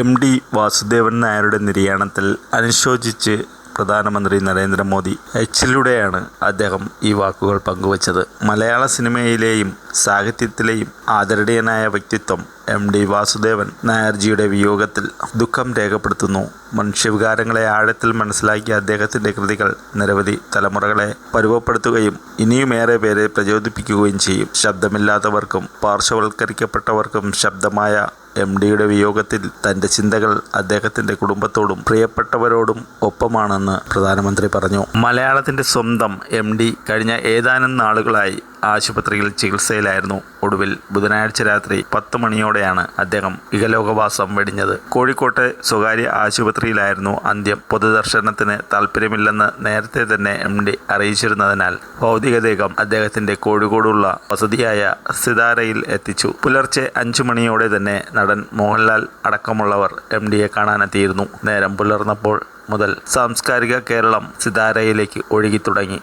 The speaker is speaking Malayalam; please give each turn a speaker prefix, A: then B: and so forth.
A: എം ഡി വാസുദേവൻ നായരുടെ നിര്യാണത്തിൽ അനുശോചിച്ച് പ്രധാനമന്ത്രി നരേന്ദ്രമോദി എച്ചിലൂടെയാണ് അദ്ദേഹം ഈ വാക്കുകൾ പങ്കുവച്ചത്. മലയാള സിനിമയിലെയും സാഹിത്യത്തിലെയും ആദരണീയനായ വ്യക്തിത്വം എം ഡി വാസുദേവൻ നായർജിയുടെ വിയോഗത്തിൽ ദുഃഖം രേഖപ്പെടുത്തുന്നു. മനുഷ്യവികാരങ്ങളെ ആഴത്തിൽ മനസ്സിലാക്കിയ അദ്ദേഹത്തിന്റെ കൃതികൾ നിരവധി തലമുറകളെ പരുവപ്പെടുത്തുകയും ഇനിയുമേറെ പേരെ പ്രചോദിപ്പിക്കുകയും ചെയ്യും. ശബ്ദമില്ലാത്തവർക്കും പാർശ്വവൽക്കരിക്കപ്പെട്ടവർക്കും ശബ്ദമായ എം ഡിയുടെ വിയോഗത്തിൽ തന്റെ ചിന്തകൾ അദ്ദേഹത്തിന്റെ കുടുംബത്തോടും പ്രിയപ്പെട്ടവരോടും ഒപ്പമാണെന്ന് പ്രധാനമന്ത്രി പറഞ്ഞു. മലയാളത്തിന്റെ സ്വന്തം എം ഡി കഴിഞ്ഞ ഏതാനും നാളുകളായി ആശുപത്രിയിൽ ചികിത്സയിലായിരുന്നു. ഒടുവിൽ ബുധനാഴ്ച രാത്രി പത്ത് മണിയോടെയാണ് അദ്ദേഹം ഇഹലോകവാസം വെടിഞ്ഞത്. കോഴിക്കോട്ടെ സ്വകാര്യ ആശുപത്രിയിലായിരുന്നു അന്ത്യം. പൊതുദർശനത്തിന് താല്പര്യമില്ലെന്ന് നേരത്തെ തന്നെ എം ഡി അറിയിച്ചിരുന്നതിനാൽ ഭൗതികദേഹം അദ്ദേഹത്തിന്റെ കോഴിക്കോടുള്ള വസതിയായ സിതാരയിൽ എത്തിച്ചു. പുലർച്ചെ അഞ്ചു മണിയോടെ തന്നെ നടൻ മോഹൻലാൽ അടക്കമുള്ളവർ എം ഡിയെ കാണാനെത്തിയിരുന്നു. നേരം പുലർന്നപ്പോൾ മുതൽ സാംസ്കാരിക കേരളം സിതാരയിലേക്ക് ഒഴുകി തുടങ്ങി.